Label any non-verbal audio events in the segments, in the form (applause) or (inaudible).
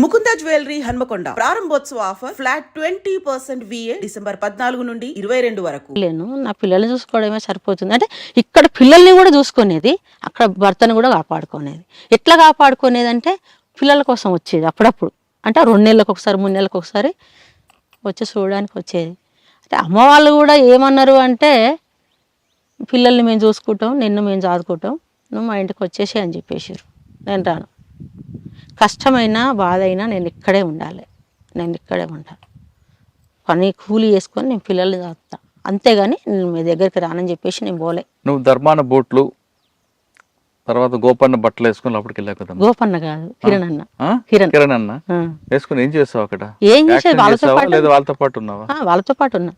Mukunda jewellery Hanamkonda. ప్రారంభోత్సవ offer flat twenty percent VA December పద్నాలుగు నుండి ఇరవై రెండు వరకు. లేను నా పిల్లల్ని చూసుకోవడమే సరిపోతుంది. అంటే ఇక్కడ పిల్లల్ని కూడా చూసుకునేది అక్కడ భర్తను కూడా కాపాడుకునేది. ఎట్లా కాపాడుకునేది అంటే పిల్లల కోసం వచ్చేది అప్పుడప్పుడు. అంటే రెండు నెలలకు ఒకసారి మూడు నెలలకు ఒకసారి వచ్చి చూడడానికి వచ్చేది. అంటే అమ్మ వాళ్ళు కూడా ఏమన్నారు అంటే పిల్లల్ని మేము చూసుకుంటాం నిన్ను మేము చదువుకుంటాం నువ్వు మా ఇంటికి వచ్చేసి అని చెప్పేసారు నేను రాను. కష్టమైనా బాధ అయినా నేను ఇక్కడే ఉండాలి. నేను ఇక్కడే ఉండాలి పని కూలి చేసుకొని నేను పిల్లల్ని చదువుతా అంతేగాని నేను మీ దగ్గరికి రానని చెప్పేసి నేను పోలే. నువ్వు ధర్మాన బూట్లు తర్వాత గోపన్న బట్టలు వేసుకుని లోపలికి వెళ్ళావు కదా గోపన్న కాదు కిరణ్ అన్న? కిరణ్. కిరణ్ అన్న. వేసుకుని ఏం చేసావు అక్కడ? ఏం చేసేది? వాళ్ళతో పాటు లేదా వాళ్ళతో పాటు ఉన్నావా? వాళ్ళతో పాటు ఉన్నా.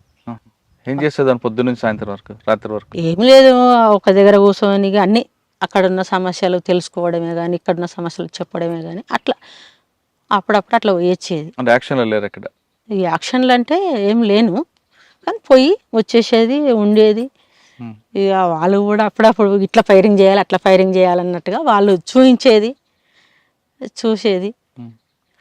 ఏం చేసేదాన్ని పొద్దున్న నుంచి సాయంత్రం వరకు రాత్రి వరకు? ఏం లేదు ఒక దగ్గర కూర్చొని అన్ని అక్కడ ఉన్న సమస్యలు తెలుసుకోవడమే కానీ ఇక్కడ ఉన్న సమస్యలు చెప్పడమే కానీ అట్లా అప్పుడప్పుడు అట్లా వచ్చేది అంటే యాక్షన్లో లేరు అక్కడ ఈ యాక్షన్లు అంటే ఏం లేను. కానీ పోయి వచ్చేసేది ఉండేది. ఇక వాళ్ళు కూడా అప్పుడప్పుడు ఇట్లా ఫైరింగ్ చేయాలి అట్లా ఫైరింగ్ చేయాలన్నట్టుగా వాళ్ళు చూపించేది చూసేది.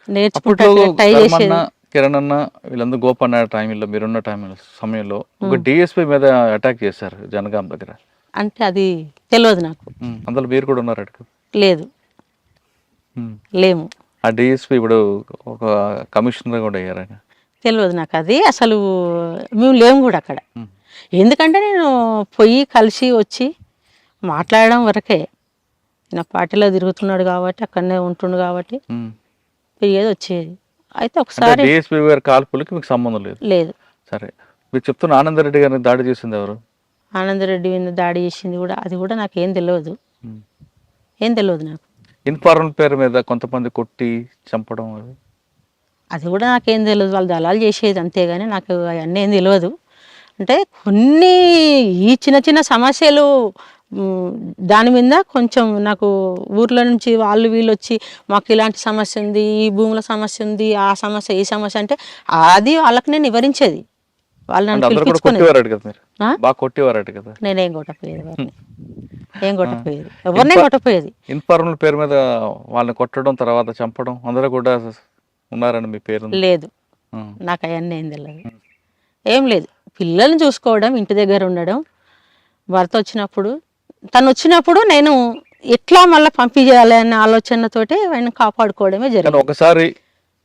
నేర్చుకుంటా ట్రై చేసేది. కిరణ్ అన్న వీళ్ళందరూ గోపన్న టైంలో మీరున్న టైంలో సమయంలో ఒక డిఎస్పీ మీద అటాక్ చేశారు జనగాం దగ్గర. అంటే అది తెలియదు నాకు. అందులో మీరు కూడా ఉన్నారు లేదు. లేము. ఆ డిఎస్పీ ఇప్పుడు ఒక కమిషనర్ కూడా అయ్యారు ఆయన. తెలియదు నాకు అది. అసలు మేము లేము కూడా అక్కడ. ఎందుకంటే నేను పోయి కలిసి వచ్చి మాట్లాడడం వరకే. నా పార్టీలో తిరుగుతున్నాడు కాబట్టి అక్కడనే ఉంటుండు కాబట్టి. పోయేది వచ్చేది. అయితే ఒకసారి డిఎస్పీ గారి కాల్పులకి మీకు సంబంధం లేదు? లేదు. సరే. మీరు చెప్తున్న ఆనందరెడ్డి గారిని దాడి చేసింది ఎవరు? ఆనందరెడ్డి మీద దాడి చేసింది కూడా అది కూడా నాకు ఏం తెలియదు. ఏం తెలియదు నాకు. ఇన్ఫార్మల్ పేరు మీద కొంతమంది కొట్టి చంపడం అది? కూడా నాకేం తెలియదు వాళ్ళు దళాలు చేసేది అంతేగాని నాకు అవన్నీ ఏం తెలియదు అంటే కొన్ని ఈ చిన్న చిన్న సమస్యలు దాని మీద కొంచెం నాకు ఊర్లో నుంచి వాళ్ళు వీళ్ళు వచ్చి మాకు ఇలాంటి సమస్య ఉంది ఈ భూముల సమస్య ఉంది ఆ సమస్య ఈ సమస్య అంటే అది వాళ్ళకి నేను వివరించేది. వాళ్ళు అంటే నన్ను అందరు కూడా పిలిపించుకునేది కొట్టేవారట కదా మీరు? ఆ? బాగా కొట్టేవారట కదా? నేనేం కొట్టపోయేది వారిని (laughs) ఏం కొట్టపోయేది ఎవరినే కొట్టపోయేది ఇన్ఫార్మల్ పేరు మీద వాళ్ళని కొట్టడం తర్వాత చంపడం అందరూ కూడా ఉన్నారని మీ పేరు. లేదు. నాకు అవన్నీ ఏం తెలియదు ఏం లేదు. పిల్లల్ని చూసుకోవడం ఇంటి దగ్గర ఉండడం భర్త వచ్చినప్పుడు తను వచ్చినప్పుడు నేను ఎట్లా మళ్ళీ పంపించేయాలి అనే ఆలోచనతోటి ఆయన కాపాడుకోవడమే జరిగింది. ఒకసారి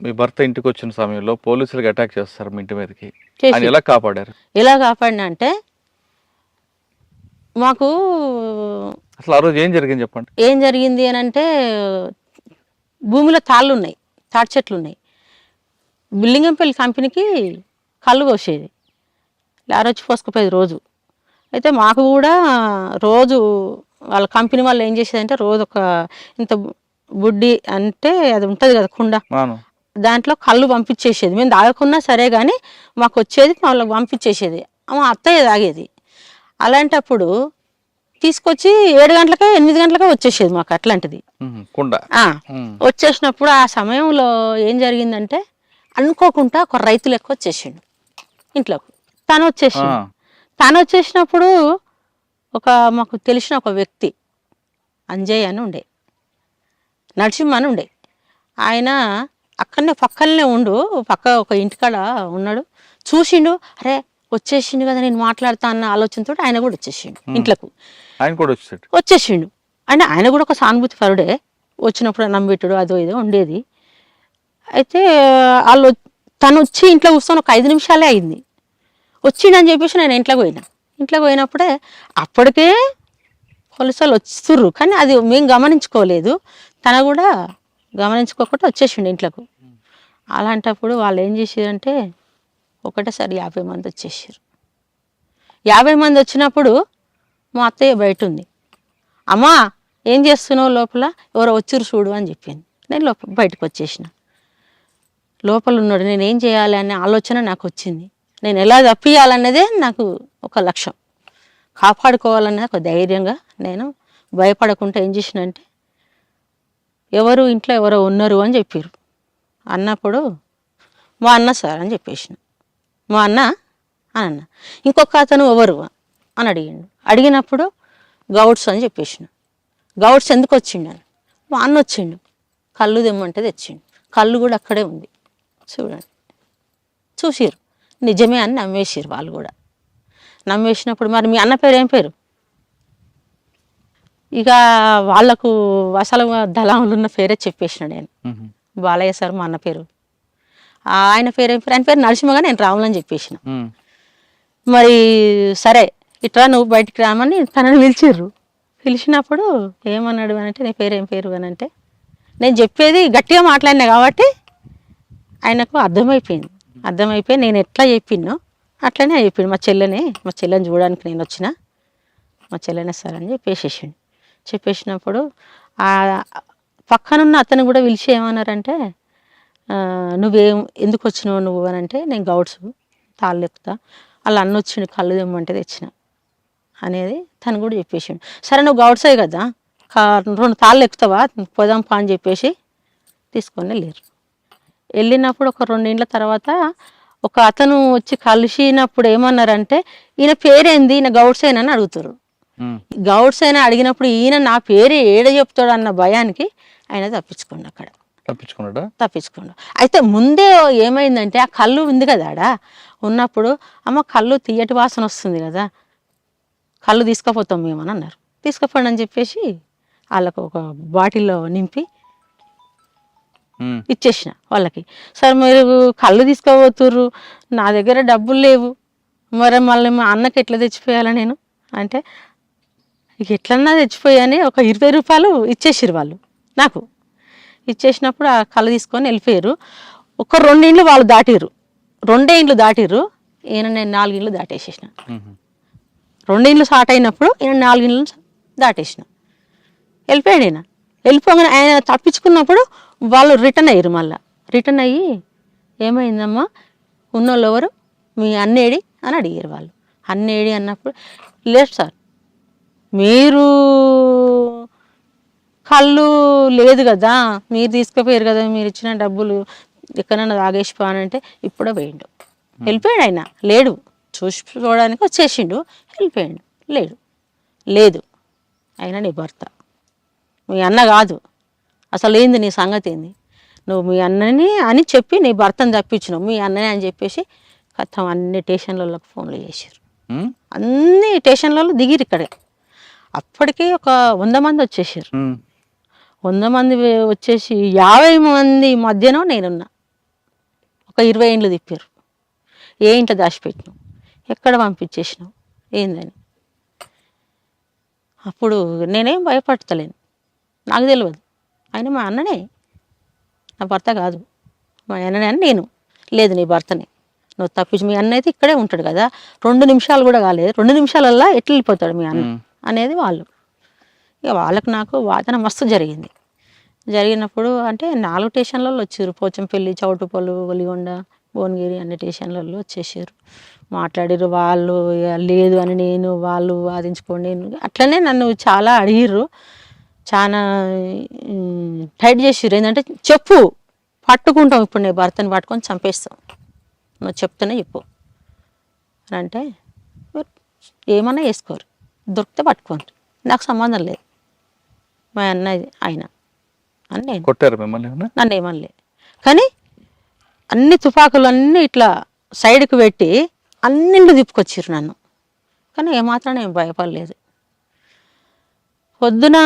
మీ భర్త ఇంటికి వచ్చిన సమయంలో పోలీసులకు అటాక్ చేస్తారు మీ ఇంటి మీదకి. ఆయన ఎలా కాపాడారు? ఎలా కాపాడినా అంటే మాకు అసలు ఆ రోజు ఏం జరిగింది చెప్పండి? ఏం జరిగింది అని అంటే భూమిలో తాళ్ళు ఉన్నాయి తాటి చెట్లు ఉన్నాయి బిల్లింగంపల్లి కంపెనీకి కళ్ళు పోసేది. లారొచ్చి పోసుకుపోయేది రోజు. అయితే మాకు కూడా రోజు వాళ్ళ కంపెనీ వాళ్ళు ఏం చేసేదంటే రోజు ఒక ఇంత బుడ్డి అంటే అది ఉంటుంది కదా కుండ. దాంట్లో కళ్ళు పంపించేసేది. మేము తాగకున్నా సరే కానీ మాకు వచ్చేది వాళ్ళకి పంపించేసేది. మా అత్తయ్య తాగేది. అలాంటప్పుడు తీసుకొచ్చి ఏడు గంటలకే ఎనిమిది గంటలకే వచ్చేసేది మాకు అట్లాంటిది. వచ్చేసినప్పుడు ఆ సమయంలో ఏం జరిగిందంటే అనుకోకుండా ఒక రైతు లెక్క వచ్చేసిండు ఇంట్లోకి. తను ఆ, వచ్చేసిండు తను వచ్చేసినప్పుడు ఒక మాకు తెలిసిన ఒక వ్యక్తి అంజయ్ అని ఉండే. నరసింహ అని ఉండే. ఆయన అక్కడనే పక్కనే ఉండు పక్క ఒక ఇంటికాడ ఉన్నాడు. చూసిండు అరే వచ్చేసిండు కదా నేను మాట్లాడతా అన్న ఆలోచనతో ఆయన కూడా వచ్చేసిండు ఇంట్లోకి. ఆయన కూడా వచ్చాడు వచ్చేసిండు. ఆయన ఆయన కూడా ఒక సానుభూతి పరుడే. వచ్చినప్పుడు నమ్మిట్టుడు అదో ఇదో ఉండేది. అయితే వాళ్ళు తను వచ్చి ఇంట్లో కూర్చొని ఒక ఐదు నిమిషాలే అయింది. వచ్చిండని చెప్పేసి నేను ఇంట్లోకి పోయినా. ఇంట్లోకి పోయినప్పుడే అప్పటికే పోలీసులు వస్తుర్రు కానీ అది మేము గమనించుకోలేదు. తన కూడా గమనించుకోకుండా వచ్చేసిండు ఇంట్లోకి. అలాంటప్పుడు వాళ్ళు ఏం చేసారంటే ఒకటేసారి యాభై మంది వచ్చేసారు యాభై మంది వచ్చినప్పుడు మా అత్తయ్య బయట ఉంది అమ్మా ఏం చేస్తున్నావు లోపల? ఎవరో వచ్చిరు చూడు అని చెప్పింది. నేను లోపల బయటకు వచ్చేసిన. లోపల ఉన్నాడు నేను ఏం చేయాలి? అనే ఆలోచన నాకు వచ్చింది. నేను ఎలా తప్పియాలన్నదే నాకు ఒక లక్ష్యం. కాపాడుకోవాలన్న ఒక ధైర్యంగా నేను భయపడకుండా ఏం చేసినంటే ఎవరు ఇంట్లో ఎవరో ఉన్నారు అని చెప్పారు అన్నప్పుడు మా అన్న సార్ అని చెప్పేసిన. మా అన్న అని అన్న. ఇంకొక అతను ఎవరు అని అడిగిండు. అడిగినప్పుడు గౌడ్స్ అని చెప్పేసిన. గౌడ్స్ ఎందుకు వచ్చిండు అని. మా అన్న వచ్చిండు. కళ్ళు తెమ్మంటే తెచ్చిండు. కళ్ళు కూడా అక్కడే ఉంది. చూడండి. చూసిరు నిజమే అని నమ్మేసారు వాళ్ళు కూడా. నమ్మేసినప్పుడు మరి మీ అన్న పేరు ఏం పేరు? ఇక వాళ్ళకు అసలు దళాములు ఉన్న పేరే చెప్పేసిన నేను. బాలయ్య సార్ మా అన్న పేరు. ఆయన పేరు ఏం పేరు? ఆయన పేరు నరసింహగా నేను రాములని చెప్పేసిన. మరి సరే ఇట్లా నువ్వు బయటికి రామని తనని పిలిచిర్రు. పిలిచినప్పుడు ఏమన్నాడు అని అంటే నీ పేరు ఏం పేరు అని అంటే నేను చెప్పేది గట్టిగా మాట్లాడినా కాబట్టి ఆయనకు అర్థమైపోయింది. అర్థమైపోయి నేను ఎట్లా చెప్పినో అట్లనే చెప్పిండు. మా చెల్లెనే మా చెల్లెని చూడడానికి నేను వచ్చిన మా చెల్లెనే సార్ అని చెప్పేసేసిండు. చెప్పేసినప్పుడు ఆ పక్కనున్న అతను కూడా పిలిచి ఏమన్నారంటే నువ్వేం ఎందుకు వచ్చినావు నువ్వు? అని అంటే నేను గౌడ్స్ తాళ్ళు ఎక్కుతా. అలా అన్న వచ్చిండు కళ్ళు తెమ్మంటే తెచ్చిన. అనేది తను కూడా చెప్పేసిండు. సరే నువ్వు గౌడ్సే కదా కా రెండు తాళ్ళు ఎక్కుతావా? పోదాం పా అని చెప్పేసి తీసుకొని వెళ్ళారు వెళ్ళినప్పుడు ఒక రెండేళ్ళ తర్వాత ఒక అతను వచ్చి కలిసినప్పుడు ఏమన్నారంటే ఈయన పేరేంది? ఈయన గౌడ్సేనని అని అడుగుతారు మ్మ్. గౌడ్సేనా అడిగినప్పుడు ఈయన నా పేరు ఏడ చెప్తాడు అన్న భయానికి ఆయన తప్పించుకోండి అక్కడ. తప్పించుకున్నాడా? తప్పించుకోండు అయితే ముందే ఏమైందంటే ఆ కళ్ళు ఉంది కదా ఆడ. ఉన్నప్పుడు అమ్మ కళ్ళు తీయటి వాసన వస్తుంది కదా. కళ్ళు తీసుకుపోతాం మేము అని అన్నారు. తీసుకుపోండి అని చెప్పేసి వాళ్ళకు ఒక బాటిల్లో నింపి. ఇచ్చేసిన వాళ్ళకి. సార్ మీరు కళ్ళు తీసుకోబోతుర్రు నా దగ్గర డబ్బులు లేవు. మరి మళ్ళీ మా అన్నకి ఎట్లా తెచ్చిపోయాలా నేను? అంటే ఇక ఎట్లన్నా తెచ్చిపోయాని ఒక ఇరవై రూపాయలు ఇచ్చేసిరు వాళ్ళు నాకు. ఇచ్చేసినప్పుడు ఆ కళ్ళు తీసుకొని వెళ్ళిపోయారు. ఒక రెండిండ్లు వాళ్ళు దాటిర్రు. రెండే ఇండ్లు దాటిర్రు. ఈయన నేను నాలుగిండ్లు దాటేసేసిన. రెండిండ్లు స్టార్ట్ అయినప్పుడు ఈయన నాలుగిండ్లు దాటేసిన. వెళ్ళిపోయాడు ఈయన. వెళ్ళిపోగానే ఆయన తప్పించుకున్నప్పుడు వాళ్ళు రిటర్న్ అయ్యారు మళ్ళీ. రిటర్న్ అయ్యి ఏమైందమ్మా? ఉన్నోళ్ళు ఎవరు? మీ అన్నేడి అని అడిగారు వాళ్ళు. అన్నేడి అన్నప్పుడు లేదు సార్ మీరు కళ్ళు లేదు కదా మీరు తీసుకుపోయారు కదా మీరు ఇచ్చిన డబ్బులు ఎక్కడన్నా తాగేసిపోయానంటే ఇప్పుడే పోయిండు. వెళ్ళిపోయాడు ఆయన లేడు. చూసుకోవడానికి వచ్చేసిండు వెళ్ళిపోయాడు లేడు. లేదు. ఆయన నీ భర్త. మీ అన్న కాదు. అసలు ఏంది నీ సంగతి ఏంది? నువ్వు మీ అన్నని అని చెప్పి నీ భర్తను తప్పించినావు. మీ అన్ననే అని చెప్పేసి కథం అన్ని స్టేషన్లలో ఫోన్లు మ్మ్. అన్ని స్టేషన్లలో దిగిరు ఇక్కడే. అప్పటికే ఒక వంద మంది వచ్చేసారు. వంద మంది వచ్చేసి యాభై మంది మధ్యన నేనున్నా. ఒక ఇరవై ఇండ్లు తిప్పారు. ఏ ఇంట్లో దాచిపెట్టినావు? ఎక్కడ పంపించేసినావు? ఏందని? అప్పుడు నేనేం భయపడతలేను. నాకు తెలియదు ఆయన మా అన్ననే నా భర్త కాదు. మా అన్ననే అని నేను. లేదు నీ భర్తనే. నువ్వు తప్పించి మీ అన్న అయితే ఇక్కడే ఉంటాడు కదా. రెండు నిమిషాలు కూడా కాలేదు. రెండు నిమిషాలల్లా ఎట్లా వెళ్ళిపోతాడు మీ అన్న. అనేది వాళ్ళు. ఇక వాళ్ళకు నాకు వాదన మస్తు జరిగింది. జరిగినప్పుడు అంటే నాలుగు స్టేషన్లలో వచ్చారు. పోచంపల్లి చౌటుపల్లి ఒలిగొండ భువనగిరి అన్ని స్టేషన్లలో వచ్చేసారు. మాట్లాడారు వాళ్ళు ఇక లేదు అని నేను వాళ్ళు వాదించుకోండి అట్లనే నన్ను చాలా అడిగిర్రు. చాలా టైట్ చేసిర్రు. ఏంటంటే చెప్పు పట్టుకుంటాం ఇప్పుడు నేను భర్తని పట్టుకొని చంపేస్తాం. నువ్వు చెప్తేనే చెప్పు. అని అంటే ఏమన్నా వేసుకోరు. దొరికితే పట్టుకోండి. నాకు సంబంధం లేదు. మా అన్న ఆయన. అని నేను కొట్టారు మిమ్మల్ని? నన్ను ఏమనలే. కానీ అన్ని తుపాకులు అన్నీ ఇట్లా సైడ్కి పెట్టి అన్నింటి తిప్పుకొచ్చిర్రు నన్ను. కానీ ఏమాత్రం నేను భయపడలేదు. పొద్దున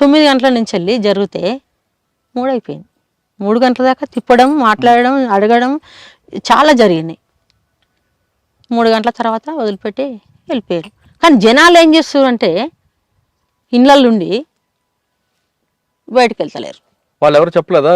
తొమ్మిది గంటల నుంచి వెళ్ళి జరిగితే మూడు అయిపోయింది మూడు గంటల దాకా తిప్పడం మాట్లాడడం అడగడం చాలా జరిగినాయి. మూడు గంటల తర్వాత వదిలిపెట్టి వెళ్ళిపోయారు. కానీ జనాలు ఏం చేస్తారు అంటే ఇండ్లల్లో ఉండి బయటకు వెళ్తలేరు. వాళ్ళు ఎవరు చెప్పలేదా?